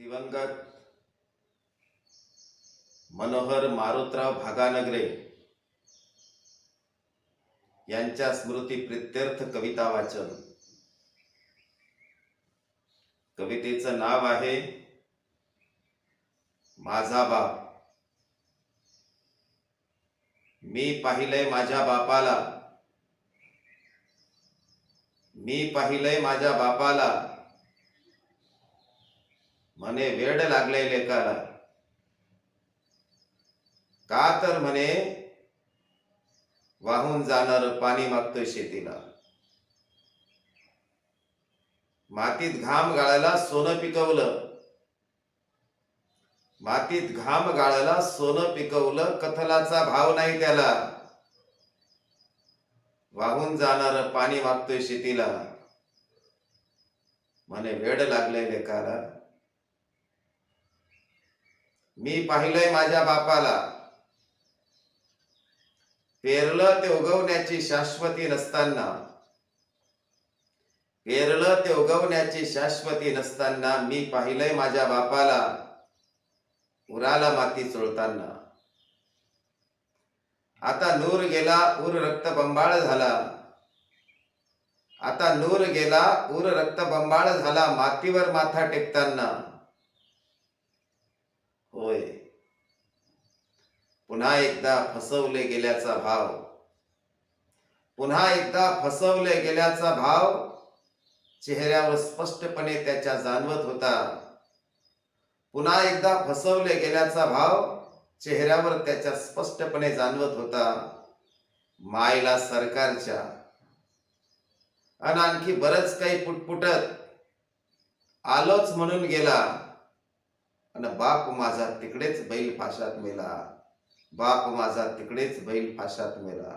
दिवंगत। मनोहर मारुतराव भागानगरे यांच्या स्मृती प्रित्यर्थ कविता वाचन. कवितेचं नाव आहे माझा बाप. मी पाहिलंय माझ्या बापाला. मी पाहिलंय माझ्या बापाला. म्हणे वेड लागले लेकाला का तर म्हणे वाहून जाणार पाणी मागतोय शेतीला मातीत घाम गाळायला सोनं पिकवलं. मातीत घाम गाळायला सोनं पिकवलं कथलाचा भाव नाही त्याला. वाहून जाणार पाणी मागतोय शेतीला. म्हणे वेड लागले लेकाला मी पाहिलंय माझ्या बापाला. पेरलं ते उगवण्याची शाश्वती नसताना. पेरलं ते उगवण्याची शाश्वती नसताना मी पाहिलंय माझ्या बापाला. उराला माती चोळताना. आता नूर गेला उर रक्त बंबाळ झाला. आता नूर गेला उर रक्त बंबाळ झाला मातीवर माथा टेकताना. होय. पुन्हा एकदा फसवले गेल्याचा भाव. पुन्हा एकदा फसवले गेल्याचा भाव चेहऱ्यावर स्पष्टपणे त्याच्या जाणवत होता. पुन्हा एकदा फसवले गेल्याचा भाव चेहऱ्यावर त्याच्या स्पष्टपणे जाणवत होता. मायला सरकारच्या. आणि आणखी बरंच काही पुटपुटत. आलोच म्हणून गेला. आणि बाप माझा तिकडेच बैल फाशात मेला. बाप माझा तिकडेच बैल फाशात मेला.